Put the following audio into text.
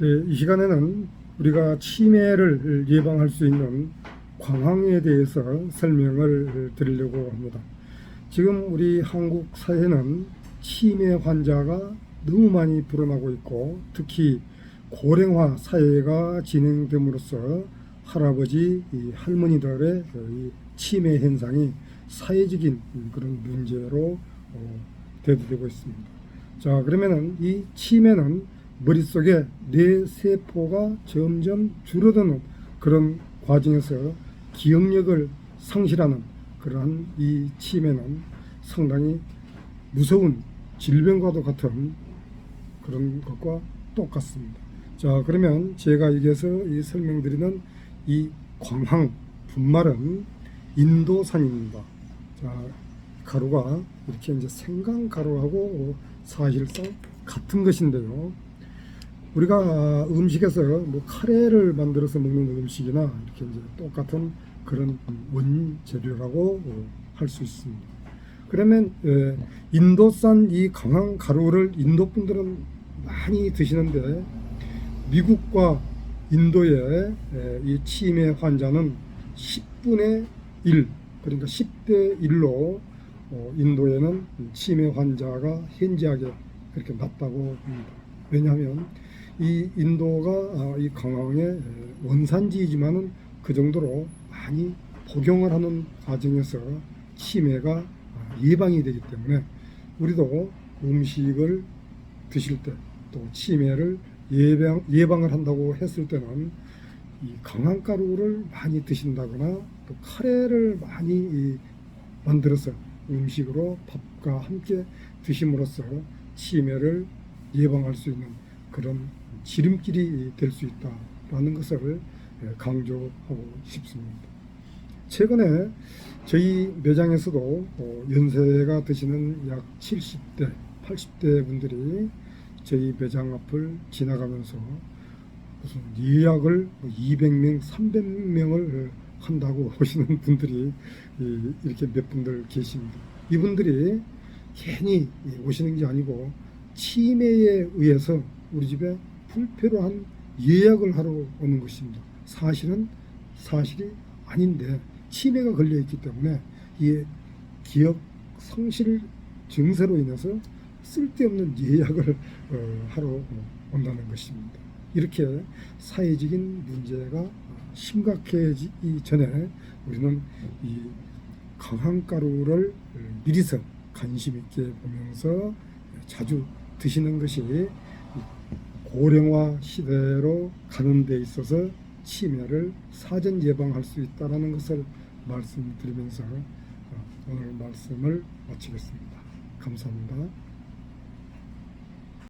네, 이 시간에는 우리가 치매를 예방할 수 있는 광항에 대해서 설명을 드리려고 합니다. 지금 우리 한국 사회는 치매 환자가 너무 많이 불어나고 있고 특히 고령화 사회가 진행됨으로써 할아버지, 이 할머니들의 이 치매 현상이 사회적인 그런 문제로 어, 대두되고 있습니다. 자, 그러면은 이 치매는 머릿속에 뇌 세포가 점점 줄어드는 그런 과정에서 기억력을 상실하는 그러한 이 치매는 상당히 무서운 질병과도 같은 그런 것과 똑같습니다. 자, 그러면 제가 여기서 이 설명드리는 이 광항 분말은 인도산입니다. 자, 가루가 이렇게 이제 생강 가루하고 사실상 같은 것인데요. 우리가 음식에서 뭐 카레를 만들어서 먹는 음식이나 이렇게 이제 똑같은 그런 원재료라고 할 수 있습니다. 그러면 에, 인도산 이 강황 가루를 인도 분들은 많이 드시는데 미국과 인도의 에, 이 치매 환자는 10분의 1 그러니까 10대 1로 어, 인도에는 치매 환자가 현저하게 그렇게 낮다고 합니다. 왜냐하면 이 인도가 아, 이 강황의 원산지이지만은 그 정도로 많이 복용을 하는 과정에서 치매가 아, 예방이 되기 때문에 우리도 음식을 드실 때 또 치매를 예방 예방을 한다고 했을 때는 이 강황가루를 많이 드신다거나 또 카레를 많이 이 만들어서 음식으로 밥과 함께 드심으로써 치매를 예방할 수 있는 그런 지름길이 될 수 있다라는 것을 예, 강조하고 싶습니다. 최근에 저희 매장에서도 어, 연세가 드시는 약 70대, 80대 분들이 저희 매장 앞을 지나가면서 무슨 예약을 200명, 300명을 한다고 오시는 분들이 이- 이렇게 몇 분들 계십니다. 이분들이 괜히 오시는 게 아니고 치매에 의해서 우리 집에 불필요한 예약을 하러 오는 것입니다. 사실은 사실이 아닌데 치매가 걸려 있기 때문에 이 기억 상실 증세로 인해서 쓸데없는 예약을 어, 하러 온다는 것입니다. 이렇게 사회적인 문제가 심각해지기 전에 우리는 이 강황가루를 미리서 관심 있게 보면서 자주 드시는 것이 이 고령화 시대로 가는 데 있어서 치매를 사전 예방할 수 있다는 것을 말씀드리면서 어, 오늘 말씀을 마치겠습니다. 감사합니다.